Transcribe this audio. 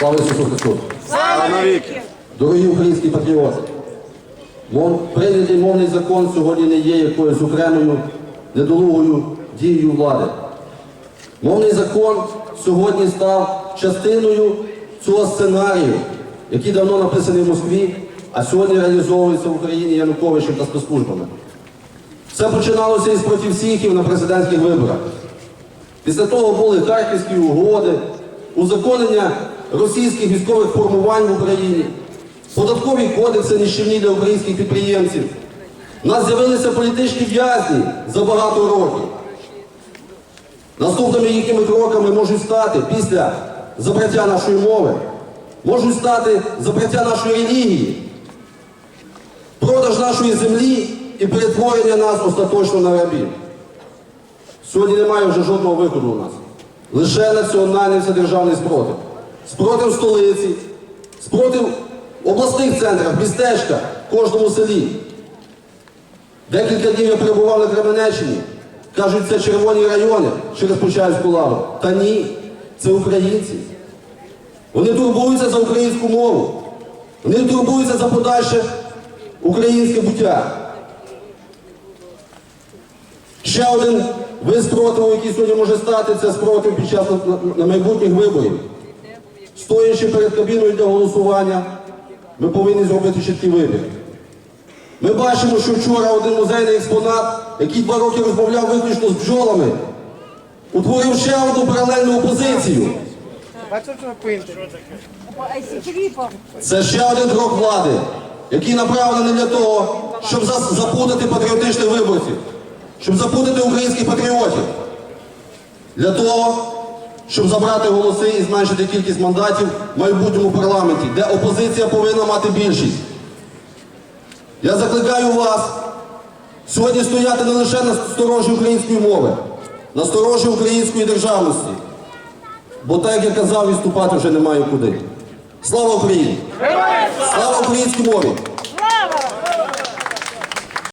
Слава Ісусу Христу! навіки. Дорогі українські патріоти! Прийнятий мовний закон сьогодні не є якоюсь окремою недолугою дією влади. Мовний закон сьогодні став частиною цього сценарію, який давно написаний в Москві, а сьогодні реалізовується в Україні Януковичем та спецслужбами. Все починалося із профісіхів на президентських виборах. Після того були харківські угоди, узаконення російських військових формувань в Україні, податкові кодекси нищівні для українських підприємців. У нас з'явилися політичні в'язні за багато років. Наступними їхніми кроками можуть стати після забраття нашої мови, можуть стати забраття нашої релігії, продаж нашої землі і перетворення нас остаточно на рабів. Сьогодні немає вже жодного виходу у нас. Лише національний вседержавний спротив. Спротив столиці, спротив обласних центрах, містечках, кожному селі. Декілька днів я перебував на Кременеччині. Кажуть, це червоні райони через Почаївську лаву. Та ні, це українці. Вони турбуються за українську мову. Вони турбуються за подальше українське буття. Ще один вид спротиву, який сьогодні може стати, це спротив під час на майбутніх виборів. Стоячи перед кабіною для голосування, ми повинні зробити чіткий вибір. Ми бачимо, що вчора один музейний експонат, який два роки розмовляв виключно з бджолами, утворив ще одну паралельну опозицію. Це ще один крок влади, який направлений для того, щоб запутати патріотичних виборців, щоб запутати українських патріотів. Для того, щоб забрати голоси і зменшити кількість мандатів в майбутньому парламенті, де опозиція повинна мати більшість. Я закликаю вас сьогодні стояти не лише на сторожі української мови, на сторожі української державності. Бо так, як я казав, відступати вже немає куди. Слава Україні! Слава українській мові!